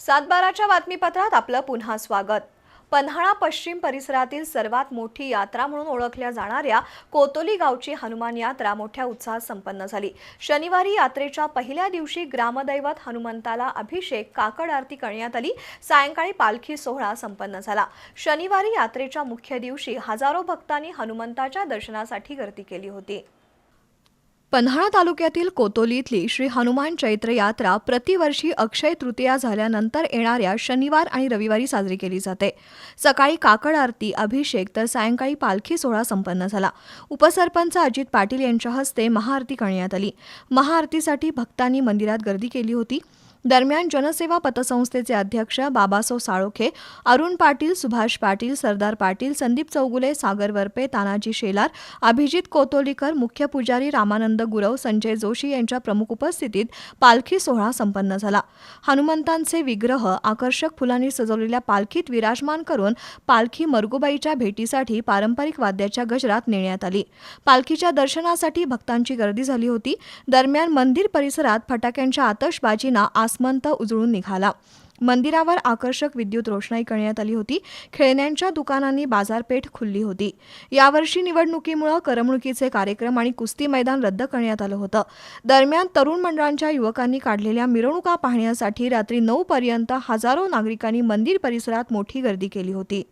सातबाराच्या बातमीपत्रात आपलं पुन्हा स्वागत. पन्हाळा पश्चिम परिसरातील सर्वात मोठी यात्रा म्हणून ओळखल्या जाणाऱ्या कोतोली गावची हनुमान यात्रा मोठ्या उत्साहात संपन्न झाली. शनिवारी यात्रेच्या पहिल्या दिवशी ग्रामदैवत हनुमंताला अभिषेक काकड आरती करण्यात आली. सायंकाळी पालखी सोहळा संपन्न झाला. शनिवारी यात्रेच्या मुख्य दिवशी हजारो भक्तांनी हनुमंताच्या दर्शनासाठी गर्दी केली होती. पन्हाळा तालुक्यातील कोतोली इथली श्री हनुमान चैत्र यात्रा प्रतिवर्षी अक्षय तृतीया झाल्यानंतर येणाऱ्या शनिवार आणि रविवारी साजरी केली जाते. सकाळी काकड आरती अभिषेक तर सायंकाळी पालखी सोहळा संपन्न झाला. उपसरपंच अजित पाटील यांच्या हस्ते महाआरती करण्यात आली. महाआरतीसाठी भक्तांनी मंदिरात गर्दी केली होती. दरम्यान जनसेवा पतसंस्थेचे अध्यक्ष बाबासो साळोखे अरुण पाटील सुभाष पाटील सरदार पाटील संदीप चौगुले सागर वरपे तानाजी शेलार अभिजित कोतोलीकर मुख्य पुजारी रामानंद गुरव संजय जोशी यांच्या प्रमुख उपस्थितीत पालखी सोहळा संपन्न झाला. हनुमंतांचे विग्रह आकर्षक फुलांनी सजवलेल्या पालखीत विराजमान करून पालखी मरगुबाईच्या भेटीसाठी पारंपरिक वाद्याच्या गजरात नेण्यात आली. पालखीच्या दर्शनासाठी भक्तांची गर्दी झाली होती. दरम्यान मंदिर परिसरात फटाक्यांच्या आतषबाजीना आसमंत उजळून निघाला. मंदिरावर आकर्षक विद्युत रोषणाई करण्यात आली होती. खेळण्यांच्या दुकानांनी बाजारपेठ खुलली होती. यावर्षी निवडणुकीमुळे करमणुकीचे कार्यक्रम आणि कुस्ती मैदान रद्द करण्यात आलं होतं. दरम्यान तरुण मंडळांच्या युवकांनी काढलेल्या मिरवणुका पाहण्यासाठी रात्री नऊ पर्यंत हजारो नागरिकांनी मंदिर परिसरात मोठी गर्दी केली होती.